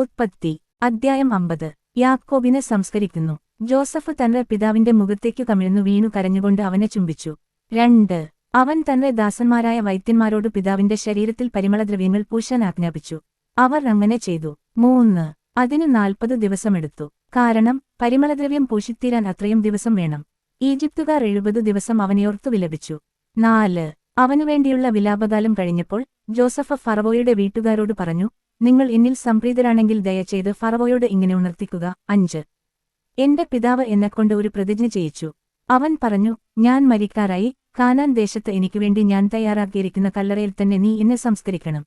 ഉത്പത്തി. അദ്ധ്യായം അമ്പത്. യാക്കോബിനെ സംസ്കരിക്കുന്നു. ജോസഫ് തന്റെ പിതാവിന്റെ മുഖത്തേക്കു കമിഴ്ന്നു വീണു കരഞ്ഞുകൊണ്ട് അവനെ ചുംബിച്ചു. രണ്ട്. അവൻ തന്റെ ദാസന്മാരായ വൈദ്യന്മാരോട് പിതാവിന്റെ ശരീരത്തിൽ പരിമളദ്രവ്യങ്ങൾ പൂശാൻ ആജ്ഞാപിച്ചു. അവർ അങ്ങനെ ചെയ്തു. മൂന്ന്. അതിനു നാൽപ്പത് ദിവസമെടുത്തു. കാരണം പരിമളദ്രവ്യം പൂശിത്തീരാൻ അത്രയും ദിവസം വേണം. ഈജിപ്തുകാർ എഴുപത് ദിവസം അവനെയോർത്തു വിലപിച്ചു. നാല്. അവനുവേണ്ടിയുള്ള വിലാപകാലം കഴിഞ്ഞപ്പോൾ ജോസഫ് ഫറവോയുടെ വീട്ടുകാരോട് പറഞ്ഞു നിങ്ങൾ എന്നിൽ സംപ്രീതരാണെങ്കിൽ ദയചെയ്ത് ഫറവോയോട് ഇങ്ങനെ ഉണർത്തിക്കുക. അഞ്ച്. എന്റെ പിതാവ് എന്നെക്കൊണ്ട് ഒരു പ്രതിജ്ഞ ചെയ്യിച്ചു. അവൻ പറഞ്ഞു ഞാൻ മരിക്കാറായി. കാനാൻ ദേശത്ത് എനിക്കുവേണ്ടി ഞാൻ തയ്യാറാക്കിയിരിക്കുന്ന കല്ലറയിൽ തന്നെ നീ എന്നെ സംസ്കരിക്കണം.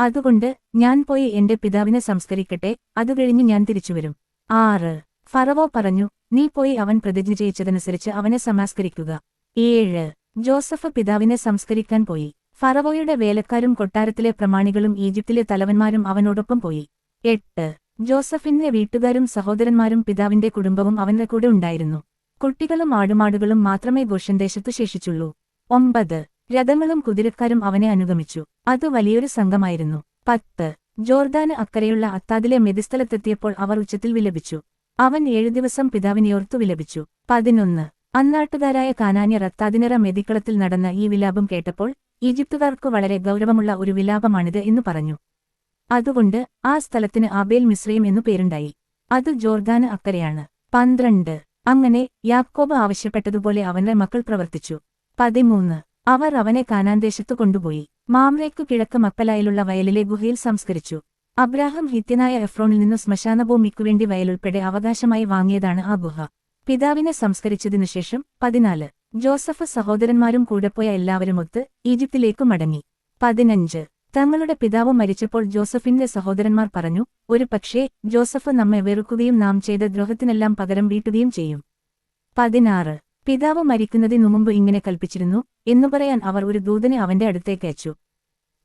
അതുകൊണ്ട് ഞാൻ പോയി എന്റെ പിതാവിനെ സംസ്കരിക്കട്ടെ. അതുകഴിഞ്ഞ് ഞാൻ തിരിച്ചുവരും. ആറ്. ഫറവോ പറഞ്ഞു നീ പോയി അവൻ പ്രതിജ്ഞ ചെയ്യിച്ചതനുസരിച്ച് അവനെ സമാസ്കരിക്കുക. ഏഴ്. ജോസഫ് പിതാവിനെ സംസ്കരിക്കാൻ പോയി. ഫറവോയുടെ വേലക്കാരും കൊട്ടാരത്തിലെ പ്രമാണികളും ഈജിപ്തിലെ തലവന്മാരും അവനോടൊപ്പം പോയി. എട്ട്. ജോസഫിന്റെ വീട്ടുകാരും സഹോദരന്മാരും പിതാവിന്റെ കുടുംബവും അവന്റെ കൂടെ ഉണ്ടായിരുന്നു. കുട്ടികളും ആടുമാടുകളും മാത്രമേ ഗോഷൻദേശത്തു ശേഷിച്ചുള്ളൂ. ഒമ്പത്. രഥങ്ങളും കുതിരക്കാരും അവനെ അനുഗമിച്ചു. അത് വലിയൊരു സംഘമായിരുന്നു. പത്ത്. ജോർദാന് അക്കരയുള്ള അത്താദിലെ മെതിസ്ഥലത്തെത്തിയപ്പോൾ അവർ ഉച്ചത്തിൽ വിലപിച്ചു. അവൻ ഏഴു ദിവസം പിതാവിനെയോർത്തു വിലപിച്ചു. പതിനൊന്ന്. അന്നാട്ടുകാരായ കാനാന്യർ അത്താതിനിറ മെതിക്കളത്തിൽ നടന്ന ഈ വിലാപം കേട്ടപ്പോൾ ഈജിപ്തുകാർക്കു വളരെ ഗൗരവമുള്ള ഒരു വിലാപമാണിത് എന്നു പറഞ്ഞു. അതുകൊണ്ട് ആ സ്ഥലത്തിന് ആബേൽ മിശ്രയും എന്നു പേരുണ്ടായി. അത് ജോർദാന് അക്കരയാണ്. പന്ത്രണ്ട്. അങ്ങനെ യാക്കോബ് ആവശ്യപ്പെട്ടതുപോലെ അവന്റെ മക്കൾ പ്രവർത്തിച്ചു. പതിമൂന്ന്. അവർ അവനെ കാനാന്തേശത്തു കൊണ്ടുപോയി. മാമ്രയ്ക്കു കിഴക്ക് മക്കലായിലുള്ള വയലിലെ ഗുഹയിൽ സംസ്കരിച്ചു. അബ്രാഹം ഹിത്യനായ എഫ്രോണിൽ നിന്നു ശ്മശാനഭൂമിക്കുവേണ്ടി വയലുൾപ്പെടെ അവകാശമായി വാങ്ങിയതാണ് ആ ഗുഹ. പിതാവിനെ സംസ്കരിച്ചതിനുശേഷം പതിനാല്. ജോസഫ് സഹോദരന്മാരും കൂടെപ്പോയ എല്ലാവരുമൊത്ത് ഈജിപ്തിലേക്കു മടങ്ങി. പതിനഞ്ച്. തങ്ങളുടെ പിതാവ് മരിച്ചപ്പോൾ ജോസഫിന്റെ സഹോദരന്മാർ പറഞ്ഞു ഒരു പക്ഷേ ജോസഫ് നമ്മെ വെറുക്കുകയും നാം ചെയ്ത ദ്രോഹത്തിനെല്ലാം പകരം വീട്ടുകയും ചെയ്യും. പതിനാറ്. പിതാവ് മരിക്കുന്നതിനു മുമ്പ് ഇങ്ങനെ കൽപ്പിച്ചിരുന്നു എന്നു പറയാൻ അവർ ഒരു ദൂതനെ അവന്റെ അടുത്തേക്ക് അയച്ചു.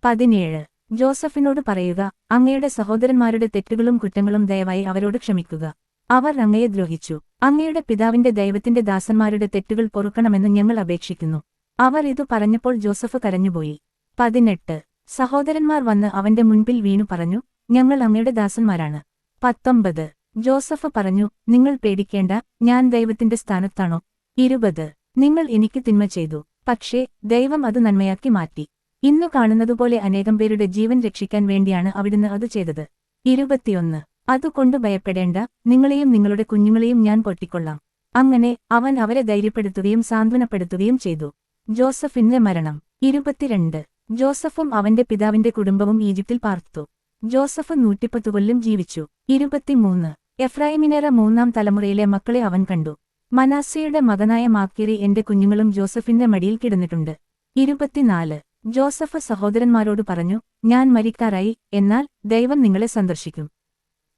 പതിനേഴ്. ജോസഫിനോട് പറയുക അങ്ങയുടെ സഹോദരന്മാരുടെ തെറ്റുകളും കുറ്റങ്ങളും ദയവായി അവരോട് ക്ഷമിക്കുക. അവർ അങ്ങയെ ദ്രോഹിച്ചു. അങ്ങയുടെ പിതാവിന്റെ ദൈവത്തിന്റെ ദാസന്മാരുടെ തെറ്റുകൾ പൊറുക്കണമെന്ന് ഞങ്ങൾ അപേക്ഷിക്കുന്നു. അവർ ഇതു പറഞ്ഞപ്പോൾ ജോസഫ് കരഞ്ഞുപോയി. പതിനെട്ട്. സഹോദരന്മാർ വന്ന് അവന്റെ മുൻപിൽ വീണു പറഞ്ഞു ഞങ്ങൾ അങ്ങയുടെ ദാസന്മാരാണ്. പത്തൊമ്പത്. ജോസഫ് പറഞ്ഞു നിങ്ങൾ പേടിക്കേണ്ട ഞാൻ ദൈവത്തിന്റെ സ്ഥാനത്താണോ? ഇരുപത്. നിങ്ങൾ എനിക്ക് തിന്മ ചെയ്തു പക്ഷേ ദൈവം അത് നന്മയാക്കി മാറ്റി. ഇന്നു കാണുന്നതുപോലെ അനേകം പേരുടെ ജീവൻ രക്ഷിക്കാൻ വേണ്ടിയാണ് അവിടുന്ന് അത് ചെയ്തത്. ഇരുപത്തിയൊന്ന്. അതുകൊണ്ട് ഭയപ്പെടേണ്ട നിങ്ങളെയും നിങ്ങളുടെ കുഞ്ഞുങ്ങളെയും ഞാൻ പൊട്ടിക്കൊള്ളാം. അങ്ങനെ അവൻ അവരെ ധൈര്യപ്പെടുത്തുകയും സാന്ത്വനപ്പെടുത്തുകയും ചെയ്തു. ജോസഫിന്റെ മരണം. ഇരുപത്തിരണ്ട്. ജോസഫും അവന്റെ പിതാവിന്റെ കുടുംബവും ഈജിപ്തിൽ പാർത്തു. ജോസഫ് നൂറ്റിപ്പത്തു കൊല്ലം ജീവിച്ചു. ഇരുപത്തിമൂന്ന്. എഫ്രൈമിനേറ മൂന്നാം തലമുറയിലെ മക്കളെ അവൻ കണ്ടു. മനാസയുടെ മകനായ മാക്കിരി എന്റെ കുഞ്ഞുങ്ങളും ജോസഫിന്റെ മടിയിൽ കിടന്നിട്ടുണ്ട്. ഇരുപത്തിനാല്. ജോസഫ് സഹോദരന്മാരോട് പറഞ്ഞു ഞാൻ മരിക്കാറായി എന്നാൽ ദൈവം നിങ്ങളെ സന്ദർശിക്കും.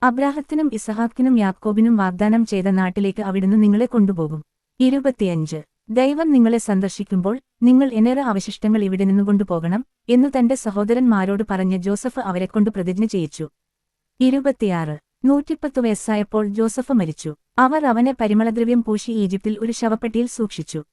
അബ്രാഹത്തിനും ഇസഹാക്കിനും യാക്കോബിനും വാഗ്ദാനം ചെയ്ത നാട്ടിലേക്ക് അവിടുന്ന് നിങ്ങളെ കൊണ്ടുപോകും. ഇരുപത്തിയഞ്ച്. ദൈവം നിങ്ങളെ സന്ദർശിക്കുമ്പോൾ നിങ്ങൾ എനേറെ അവശിഷ്ടങ്ങൾ ഇവിടെ നിന്നു കൊണ്ടുപോകണം എന്നു തന്റെ സഹോദരന്മാരോട് പറഞ്ഞ ജോസഫ് അവരെക്കൊണ്ട് പ്രതിജ്ഞ ചെയ്യിച്ചു. ഇരുപത്തിയാറ്. നൂറ്റിപ്പത്ത് വയസ്സായപ്പോൾ ജോസഫ് മരിച്ചു. അവർ അവനെ പരിമളദ്രവ്യം പൂശി ഈജിപ്തിൽ ഒരു ശവപ്പെട്ടിയിൽ സൂക്ഷിച്ചു.